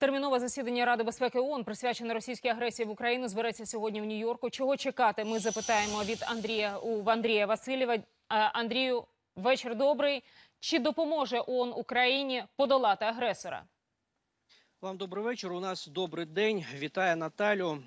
Термінове засідання Ради безпеки ООН, присвячене російській агресії в Україну, збереться сьогодні в Нью-Йорку. Чого чекати? Ми запитаємо від Андрія у Андрія Васильєва. Андрію, вечір добрий. Чи допоможе ООН Україні подолати агресора? Вам добрий вечір. У нас добрий день. Вітаю Наталю.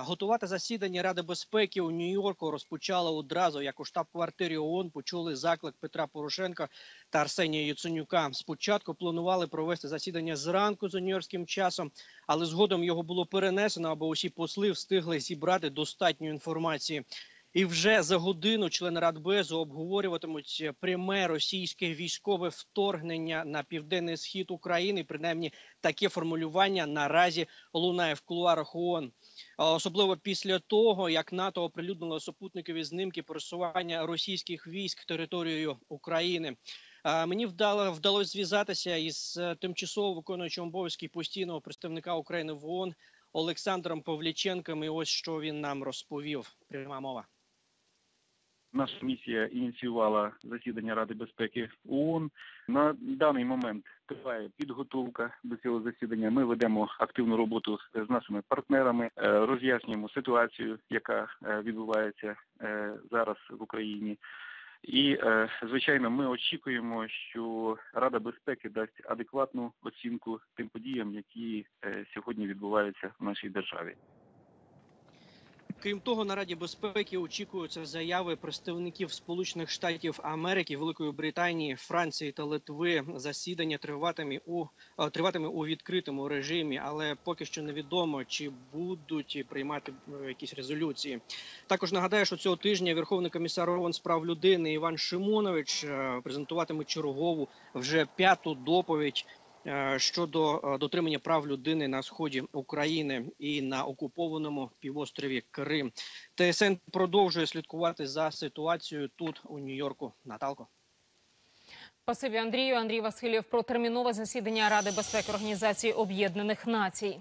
Готувати засідання Ради безпеки у Нью-Йорку розпочали одразу, як у штаб-квартирі ООН почули заклик Петра Порошенка та Арсенія Яценюка. Спочатку планували провести засідання зранку за нью-йоркським часом, але згодом його було перенесено, аби усі посли встигли зібрати достатньо інформації. І вже за годину члени Радбезу обговорюватимуть пряме російське військове вторгнення на південний схід України. Принаймні таке формулювання наразі лунає в кулуарах ООН. Особливо після того, як НАТО оприлюднило супутникові знімки просування російських військ територією України. Мені вдало вдалося зв'язатися із е, тимчасово виконуючим обов'язки постійного представника України в ООН Олександром Павліченком. І ось що він нам розповів. Пряма мова. Наша місія ініціювала засідання Ради безпеки ООН. На даний момент триває підготовка до цього засідання. Ми ведемо активну роботу з нашими партнерами, е, роз'яснюємо ситуацію, яка е, відбувається е, зараз в Україні. І звичайно, ми очікуємо, що Рада безпеки дасть адекватну оцінку тим подіям, які сьогодні відбуваються в нашій державі. Крім того, на Раді безпеки очікуються заяви представників Сполучених Штатів Америки, Великої Британії, Франції та Литви. Засідання триватиме у е, триватиме у відкритому режимі, але поки що невідомо, чи будуть приймати е, якісь резолюції. Також нагадаю, що цього тижня Верховний комісар ООН з прав людини Іван Шимонович е, презентуватиме чергову вже п'яту доповідь щодо е, дотримання прав людини на сході України і на окупованому півострові Крим. ТСН продовжує слідкувати за ситуацією тут у Нью-Йорку. Наталко. Пасиві Андрію. Андрій Васильєв про термінове засідання Ради безпеки Організації Об'єднаних Націй.